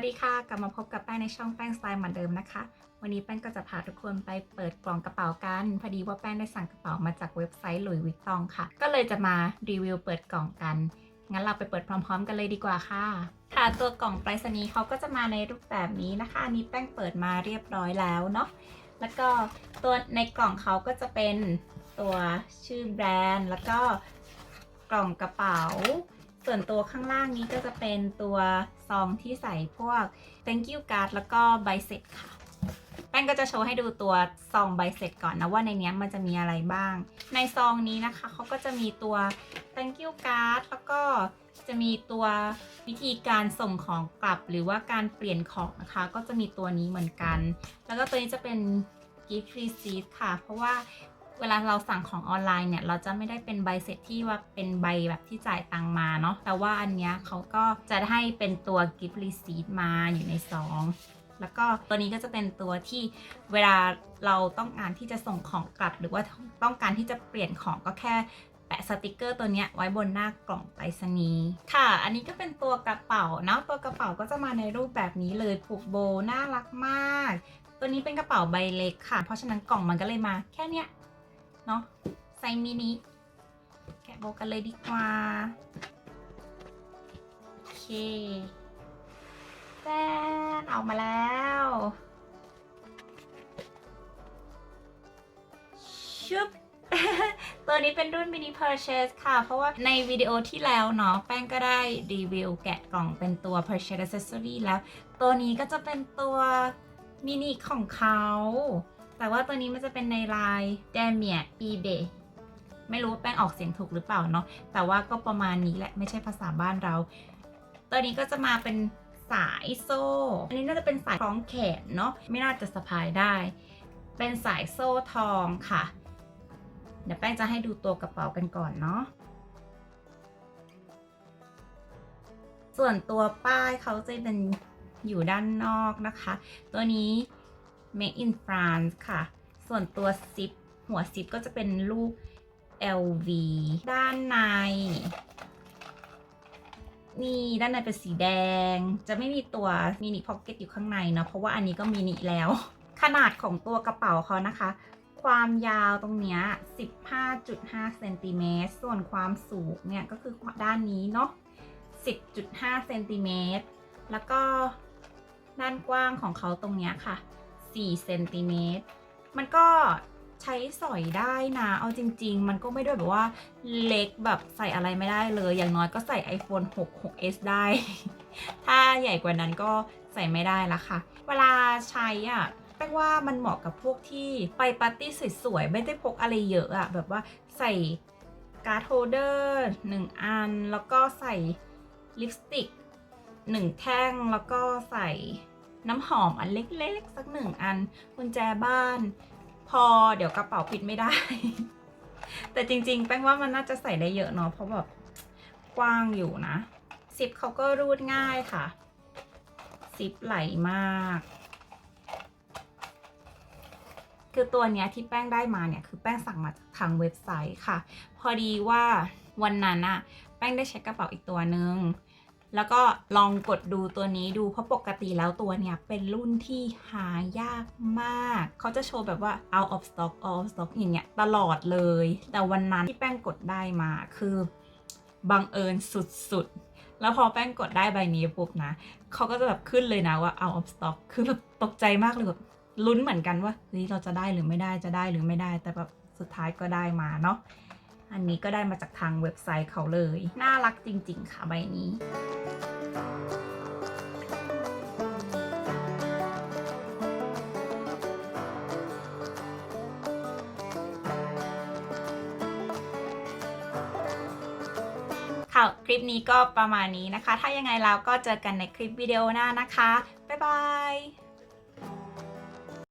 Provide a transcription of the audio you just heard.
วัสดีค่ะ กลับมาพบกับแป้งในช่องแป้งสไตล์เหมือนเดิมนะคะ วันนี้แป้งก็จะพาทุกคนไปเปิดกล่องกระเป๋ากัน พอดีว่าแป้งได้สั่งกระเป๋ามาจากเว็บไซต์หลุยวิกตองค่ะ ก็เลยจะมารีวิวเปิดกล่องกัน งั้นเราไปเปิดพร้อม ๆ กันเลยดีกว่าค่ะ ค่ะตัวกล่องไปรษณีย์เขาก็จะมาในรูปแบบนี้นะคะอันนี้แป้งเปิดมาเรียบร้อยแล้วเนาะ แล้วก็ตัวในกล่องเขาก็จะเป็นตัวชื่อแบรนด์ แล้วก็กล่องกระเป๋า ส่วนตัวข้างล่างนี้ก็จะเป็นตัวซองที่ใส่พวก thank you card แล้วก็ใบเสร็จค่ะ แป้งก็จะโชว์ให้ดูตัวซองใบเสร็จก่อนนะว่าในนี้มันจะมีอะไรบ้าง ในซองนี้นะคะเขาก็จะมีตัว thank you card แล้วก็จะมีตัววิธีการส่งของกลับหรือว่าการเปลี่ยนของนะคะ ก็จะมีตัวนี้เหมือนกัน แล้วก็ตัวนี้จะเป็น gift receipt ค่ะ เพราะว่า เวลาเราสั่งของออนไลน์เนี่ย เราจะไม่ได้เป็นใบเสร็จที่ว่าเป็นใบแบบที่จ่ายตังมาเนาะ แต่ว่าอันเนี้ยเขาก็จะให้เป็นตัว gift receipt มาอยู่ในซองแล้วก็ตัวนี้ก็จะเป็นตัวที่เวลาเราต้องการที่จะส่งของกลับ หรือว่าต้องการที่จะเปลี่ยนของก็แค่แปะสติกเกอร์ตัวเนี้ยไว้บนหน้ากล่องไปรษณีย์ค่ะ อันนี้ก็เป็นตัวกระเป๋าเนาะตัวกระเป๋าก็จะมาในรูปแบบนี้เลยผูกโบน่ารักมาก ตัวนี้เป็นกระเป๋าใบเล็กค่ะ เพราะฉะนั้นกล่องมันก็เลยมาแค่เนี้ย เนาะไซส์มินิแกะโบกันเลยดีกว่า โอเคแจ้นออกมาแล้วชุบตัวนี้เป็นรุ่น mini purchase ค่ะ เพราะว่าในวิดีโอที่แล้วเนาะแป้งก็ได้รีวิวแกะกล่องเป็นตัว purchase accessory แล้ว ตัวนี้ก็จะเป็นตัวมินิของเขา แต่ว่าตัวนี้มันจะเป็นในลาย d a m i e e b a y ไม่รู้ว่าแป้งออกเสียงถูกหรือเปล่าเนาะแต่ว่าก็ประมาณนี้แหละไม่ใช่ภาษาบ้านเรา ตัวนี้ก็จะมาเป็นสายโซ่ อันนี้น่าจะเป็นสายคล้องแขนเนาะไม่น่าจะสะพายได้ เป็นสายโซ่ทองค่ะ เดี๋ยวแป้งจะให้ดูตัวกระเป๋ากันก่อนเนาะส่วนตัวป้ายเขาจะเป็นอยู่ด้านนอกนะคะ ตัวนี้ Made in France ค่ะ ส่วนตัวซิปหัวซิปก็จะเป็นรูป LV ด้านใน นี่ด้านในเป็นสีแดง จะไม่มีตัวมินิพ็อกเก็ตอยู่ข้างในเนาะเพราะว่าอันนี้ก็มินิแล้ว ขนาดของตัวกระเป๋าเขานะคะ ความยาวตรงเนี้ย 15.5เซนติเมตรส่วนความสูงเนี่ยก็คือด้านนี้เนาะ10.5เซนติเมตรแล้วก็ด้านกว้างของเขาตรงเนี้ยค่ะ 4เซนติเมตรมันก็ใช้สอยได้นะ เอาจริง ๆ มันก็ไม่ได้แบบว่าเล็กแบบใส่อะไรไม่ได้เลย อย่างน้อยก็ใส่ iPhone 6 6s ได้ ถ้าใหญ่กว่านั้นก็ใส่ไม่ได้ละค่ะ เวลาใช้อะแปลว่ามันเหมาะกับพวกที่ไปปาร์ตี้สวยๆ ไม่ได้พกอะไรเยอะอะแบบว่าใส่การ์ดโฮเดอร์หนึ่งอัน แล้วก็ใส่ลิปสติกหนึ่งแท่ง แล้วก็ใส่ น้ำหอมอันเล็กๆ สักหนึ่งอันกุญแจบ้าน พอเดี๋ยวกระเป๋าปิดไม่ได้ แต่จริง ๆ แป้งว่ามันน่าจะใส่ได้เยอะเนาะเพราะแบบกว้างอยู่นะซิปเขาก็รูดง่ายค่ะซิปไหลมาก คือตัวเนี้ยที่แป้งได้มาเนี่ยคือแป้งสั่งมาจากทางเว็บไซต์ค่ะ พอดีว่าวันนั้นอะแป้งได้ใช้กระเป๋าอีกตัวหนึ่ง แล้วก็ลองกดดูตัวนี้ดูเพราะปกติแล้วตัวเนี้ยเป็นรุ่นที่หายากมาก เขาจะโชว์แบบว่า out of stock out of stock อย่างเงี้ยตลอดเลย แต่วันนั้นที่แป้งกดได้มาคือบังเอิญสุดๆ แล้วพอแป้งกดได้ใบนี้ปุ๊บนะ เขาก็จะแบบขึ้นเลยนะว่า out of stock คือแบบตกใจมากเลยแบบลุ้นเหมือนกันว่าเฮ้ยเราจะได้หรือไม่ได้จะได้หรือไม่ได้แต่แบบสุดท้ายก็ได้มาเนาะ อันนี้ก็ได้มาจากทางเว็บไซต์เขาเลย น่ารักจริง ๆ ค่ะใบนี้ค่ะคลิปนี้ก็ประมาณนี้นะคะ ถ้ายังไงแล้วก็เจอกันในคลิปวิดีโอหน้านะคะ บ๊ายบาย